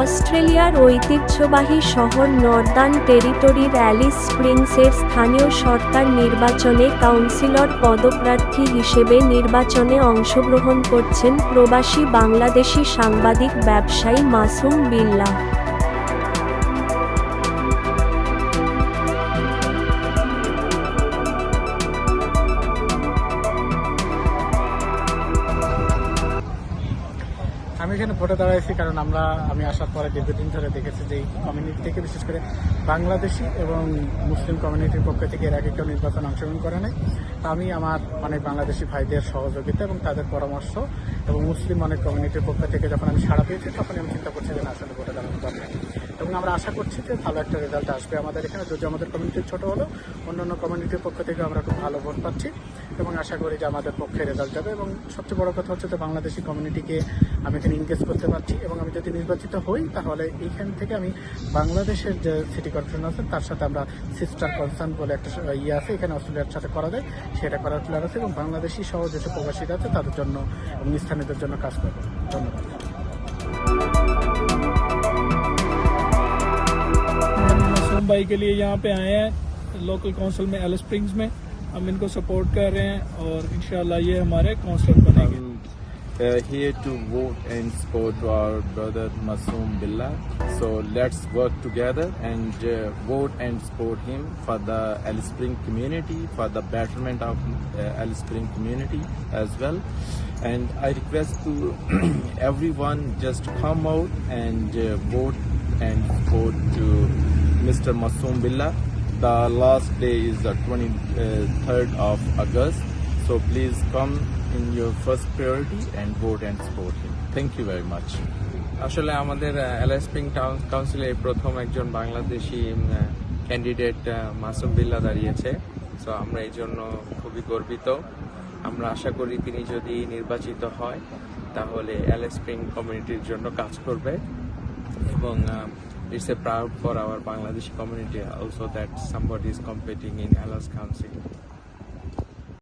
অস্ট্রেলিয়ার ঐতিহ্যবাহী শহর নর্দার্ন টেরিটরির অ্যালিস স্প্রিংসের স্থানীয় সরকার নির্বাচনে কাউন্সিলর পদপ্রার্থী হিসেবে নির্বাচনে অংশগ্রহণ করছেন প্রবাসী বাংলাদেশি সাংবাদিক ব্যবসায়ী মাসুম বিল্লাহ। আমি এখানে ভোটে দাঁড়াইছি কারণ আমরা, আমি আসার পরে দীর্ঘদিন ধরে দেখেছি যে কমিউনিটি থেকে, বিশেষ করে বাংলাদেশি এবং মুসলিম কমিউনিটির পক্ষ থেকে এর আগে কেউ নির্বাচন অংশগ্রহণ করে নাই। আমি আমার অনেক বাংলাদেশি ভাইদের সহযোগিতা এবং তাদের পরামর্শ এবং মুসলিম অনেক কমিউনিটির পক্ষ থেকে যখন আমি সাড়া পেয়েছি তখন আমি চিন্তা করছি যে আসলে ভোটে দাঁড়ানো দরকার। এবং আমরা আশা করছি যে ভালো একটা রেজাল্ট আসবে। আমাদের এখানে যদি আমাদের কমিউনিটি ছোট হলেও অন্যান্য কমিউনিটির পক্ষ থেকে আমরা খুব ভালো ভোট পাচ্ছি এবং আশা করি যে আমাদের পক্ষে রেজাল্ট যাবে এবং সবচেয়ে বড় কথা হচ্ছে যে বাংলাদেশি কমিউনিটিকে আমি এখানে ইনগেজ করতে পারছি এবং আমি যদি নির্বাচিত হই তাহলে এইখান থেকে আমি বাংলাদেশের যে সিটি কর্পোরেশন আছে তার সাথে আমরা সিস্টার কনসার্ন বলে একটা ইয়ে আছে, এখানে অস্ট্রেলিয়ার সাথে করা যায়, সেটা করার প্ল্যান আছে এবং বাংলাদেশি সহ যেসব প্রবাসীরা আছে তাদের জন্য এবং স্থানীয়দের জন্য কাজ করব। ধন্যবাদ। हम भाई के लिए यहाँ पे आए हैं लोकल काउंसिल में एल स्प्रिंग्स में हम इनको सपोर्ट कर रहे हैं और इंशाल्लाह ये हमारे काउंसलर बनेंगे uh, here to vote and support our brother Masoom Billah. So let's work together and uh, vote and support him for the Alice Spring community, for the betterment of uh, Alice Spring community as well. And I request to everyone just come out and uh, vote and support to Mr. Masoom Billah. The last day is the 23rd of August. So please come in your first priority and vote and support him. Thank you very much. আসলে আমাদের এলএসপিং town কাউন্সিলে প্রথম একজন Bangladeshi candidate Masum বিল্লা দাঁড়িয়েছে so আমরা এই জন্য খুবই গর্বিত আমরা আশা করি তিনি যদি নির্বাচিত হয়, তাহলে এলএসপিং কমিউনিটির জন্য কাজ করবে এবং it's a proud for our Bangladeshi community also that somebody is competing in Alaska. country.